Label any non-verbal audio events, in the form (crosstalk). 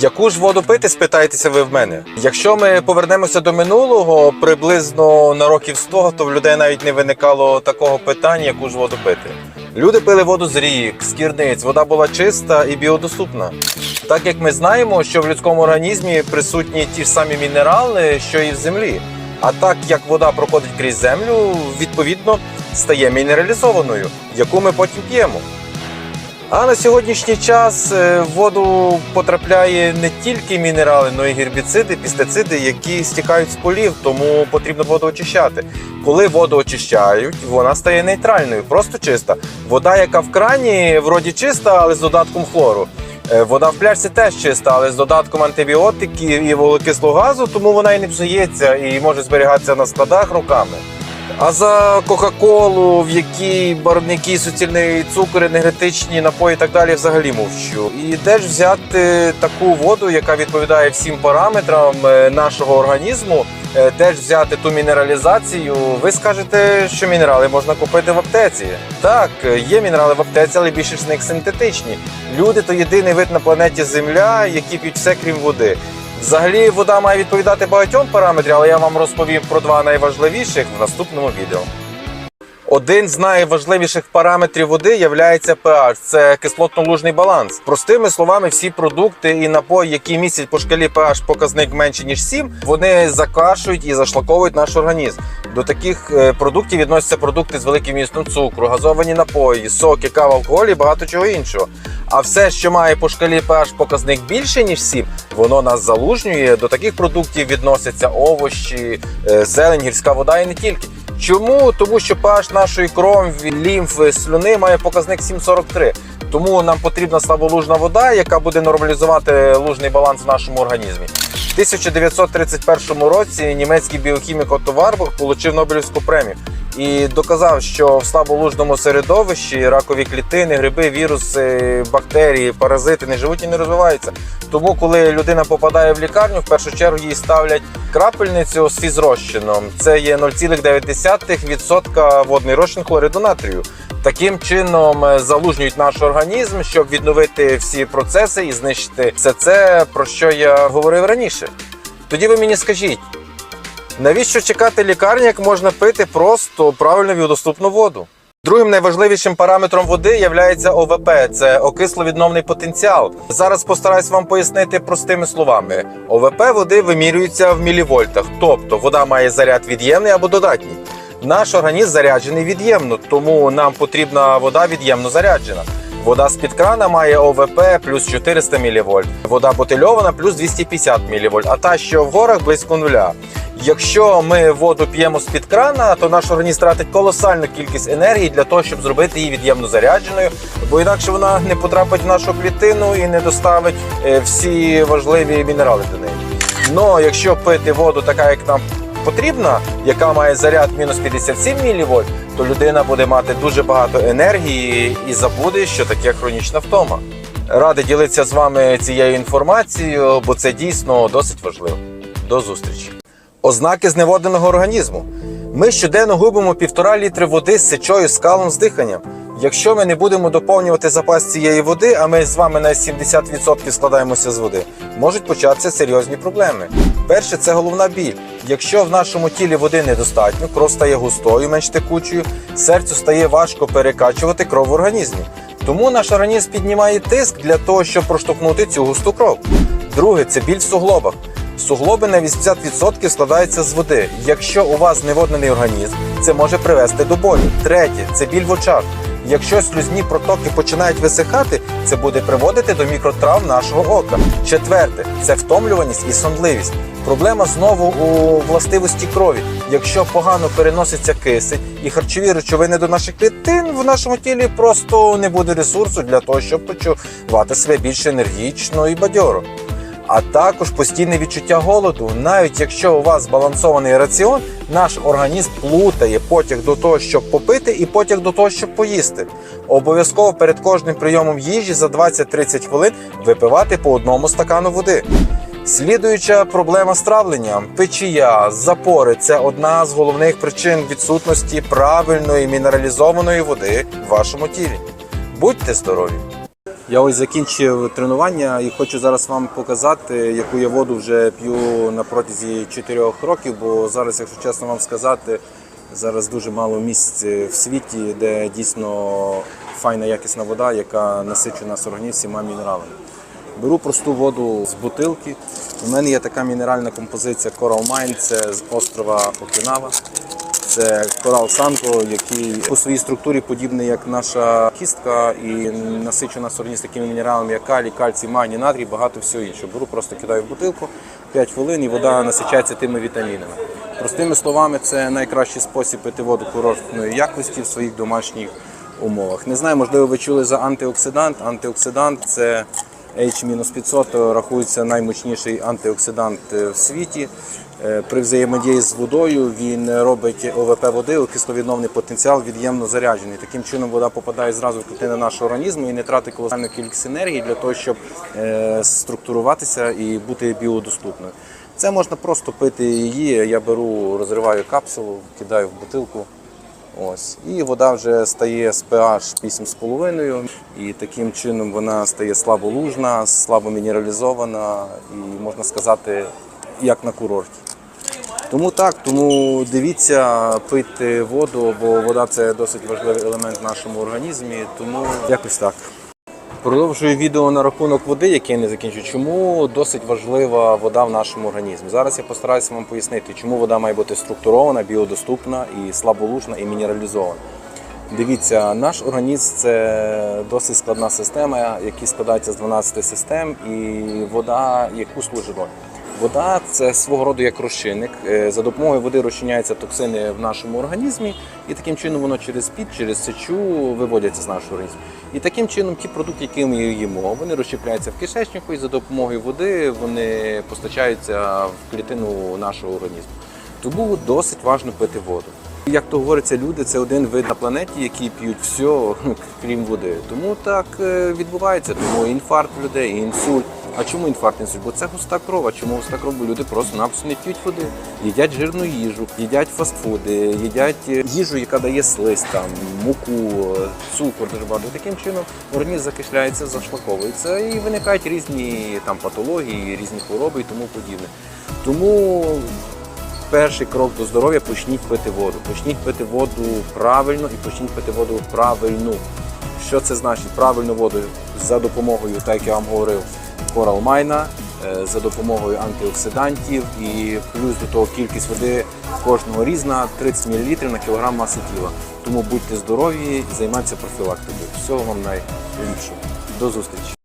Яку ж воду пити, спитаєтеся ви в мене? Якщо ми повернемося до минулого, приблизно на років 100, то в людей навіть не виникало такого питання, яку ж воду пити. Люди пили воду з рік, з кірниць, вода була чиста і біодоступна. Так як ми знаємо, що в людському організмі присутні ті ж самі мінерали, що і в землі. А так як вода проходить крізь землю, відповідно стає мінералізованою, яку ми потім п'ємо. А на сьогоднішній час е, в воду потрапляє не тільки мінерали, але й гербіциди, пестициди, які стікають з полів, тому потрібно воду очищати. Коли воду очищають, вона стає нейтральною, просто чиста. Вода, яка в крані, вроді чиста, але з додатком хлору. Е, Вода в пляшці теж чиста, але з додатком антибіотиків і вуглекислого газу, тому вона і не псується і може зберігатися на складах роками. А за Кока-Колу, в якій барвники, суцільний цукор, енергетичні напої і так далі, взагалі мовчу. І де ж взяти таку воду, яка відповідає всім параметрам е, нашого організму, е, де ж взяти ту мінералізацію. Ви скажете, що мінерали можна купити в аптеці. Так, є мінерали в аптеці, але більшість з них синтетичні. Люди то єдиний вид на планеті Земля, які п'ють все крім води. Взагалі вода має відповідати багатьом параметрам, але я вам розповім про два найважливіших в наступному відео. Один з найважливіших параметрів води є pH – це кислотно-лужний баланс. Простими словами, всі продукти і напої, які містять по шкалі pH показник менше ніж 7, вони закашують і зашлаковують наш організм. До таких е, продуктів відносяться продукти з великим містом цукру, газовані напої, соки, кава, алкоголь і багато чого іншого. А все, що має по шкалі pH показник більше ніж 7, воно нас залужнює. До таких продуктів відносяться овочі, е, зелень, гірська вода і не тільки. Чому? Тому що pH нашої крові, лімфи, слюни має показник 7,43. Тому нам потрібна слаболужна вода, яка буде нормалізувати лужний баланс в нашому організмі. В 1931 році німецький біохімік Отто Варбург отримав Нобелівську премію і доказав, що в слаболужному середовищі ракові клітини, гриби, віруси, бактерії, паразити не живуть і не розвиваються. Тому, коли людина попадає в лікарню, в першу чергу їй ставлять крапельницю з фізрозчином. Це є 0,9% водний розчин хлориду натрію. Таким чином е, залужнюють наш організм, щоб відновити всі процеси і знищити все це, про що я говорив раніше. Тоді ви мені скажіть, навіщо чекати лікарні, як можна пити просто правильно біодоступну воду? Другим найважливішим параметром води є ОВП це окисловідновний потенціал. Зараз постараюсь вам пояснити простими словами. ОВП води вимірюється в мілівольтах, тобто вода має заряд від'ємний або додатній. Наш організм заряджений від'ємно, тому нам потрібна вода від'ємно заряджена. Вода з-під крана має ОВП плюс 400 мВ, вода бутильована плюс 250 мВ, а та, що в горах близько нуля. Якщо ми воду п'ємо з-під крана, то наш організм тратить колосальну кількість енергії для того, щоб зробити її від'ємно зарядженою, бо інакше вона не потрапить в нашу клітину і не доставить е, всі важливі мінерали до неї. Но якщо пити воду така, як нам потрібна, яка має заряд мінус 57 мВ, то людина буде мати дуже багато енергії і забуде, що таке хронічна втома. Радий ділитися з вами цією інформацією, бо це дійсно досить важливо. До зустрічі. Ознаки зневодненого організму. Ми щоденно губимо півтора літри води з сечою скалом з диханням. Якщо ми не будемо доповнювати запас цієї води, а ми з вами на 70% складаємося з води, можуть початися серйозні проблеми. Перше це головна біль. Якщо в нашому тілі води недостатньо, кров стає густою, менш текучою, серцю стає важко перекачувати кров в організмі. Тому наш організм піднімає тиск для того, щоб проштовхнути цю густу кров. Друге це біль в суглобах. Суглоби на 80% складаються з води. Якщо у вас зневоднений організм, це може привести до болю. Третє це біль в очах. Якщо слюзні протоки починають висихати, це буде приводити до мікротравм нашого ока. Четверте це втомлюваність і сонливість. Проблема знову у властивості крові. Якщо погано переноситься кисень і харчові речовини до наших клітин, в нашому тілі просто не буде ресурсу для того, щоб почувати себе більш енергічно і бадьоро а також постійне відчуття голоду. Навіть якщо у вас збалансований раціон, наш організм плутає потяг до того, щоб попити, і потяг до того, щоб поїсти. Обов'язково перед кожним прийомом їжі за 20-30 хвилин випивати по одному стакану води. Слідуюча проблема з травленням печія, запори це одна з головних причин відсутності правильної мінералізованої води в вашому тілі. Будьте здорові! Я ось закінчив тренування і хочу зараз вам показати, яку я воду вже п'ю на протязі 4 років, бо зараз, якщо чесно вам сказати, зараз дуже мало місць в світі, де дійсно файна якісна вода, яка насичує нас всіма мінералами. Беру просту воду з бутилки. У мене є така мінеральна композиція Coral Mine, це з острова Окінава. Це корал Санко, який по своїй структурі подібний як наша кістка і насичує нас організм такими мінералами, як калій, кальцій, магній, натрій, багато всього іншого. Беру, просто кидаю в бутилку 5 хвилин і вода насичається тими вітамінами. Простими словами, це найкращий спосіб пити воду курортної якості в своїх домашніх умовах. Не знаю, можливо, ви чули за антиоксидант. Антиоксидант це H-500 рахується наймощніший антиоксидант е, в світі. Е, При взаємодії з водою він робить ОВП води, окисловідновний потенціал від'ємно заряджений. Таким чином вода попадає зразу в клітини нашого організму і не тратить колосальну кількість енергії для того, щоб е, структуруватися і бути біодоступною. Це можна просто пити її. Я беру, розриваю капсулу, кидаю в бутилку. Ось. І вода вже стає з pH 8,5, і таким чином вона стає слаболужна, слабо мінералізована і можна сказати, як на курорті. Тому так, тому дивіться, пийте воду, бо вода це досить важливий елемент в нашому організмі, тому якось так. Продовжую відео на рахунок води, яке я не закінчу. Чому досить важлива вода в нашому організмі? Зараз я постараюся вам пояснити, чому вода має бути структурована, біодоступна і слаболужна і мінералізована. Дивіться, наш організм це досить складна система, яка складається з 12 систем, і вода яку служить роль. Вода це свого роду як розчинник. Е, За допомогою води розчиняються токсини в нашому організмі, і таким чином воно через під, через сечу виводяться з нашого організму. І таким чином ті продукти, які ми їмо, вони розщепляються в кишечнику, і за допомогою води вони постачаються в клітину нашого організму. Тому досить важливо пити воду. Як то говориться, люди це один вид на планеті, які п'ють все, (laughs) крім води. Тому так е, відбувається. Тому інфаркт людей, інсульт. А чому інфаркт інсульт? Бо це густа кров. А чому густа кров? Бо люди просто-напросто не п'ють води. Їдять жирну їжу, їдять фастфуди, їдять е, їжу, яка дає слизь, там, муку, цукор дуже багато. Таким чином організм закисляється, зашлаковується і виникають різні там патології, різні хвороби і тому подібне. Тому перший крок до здоров'я почніть пити воду. Почніть пити воду правильно і почніть пити воду правильну. Що це значить? Правильну воду за допомогою, так як я вам говорив, коралмайна, е, за допомогою антиоксидантів і плюс до того кількість води кожного різна 30 мл на кілограм маси тіла. Тому будьте здорові і займайтеся профілактикою. Всього вам найліпшого. До зустрічі!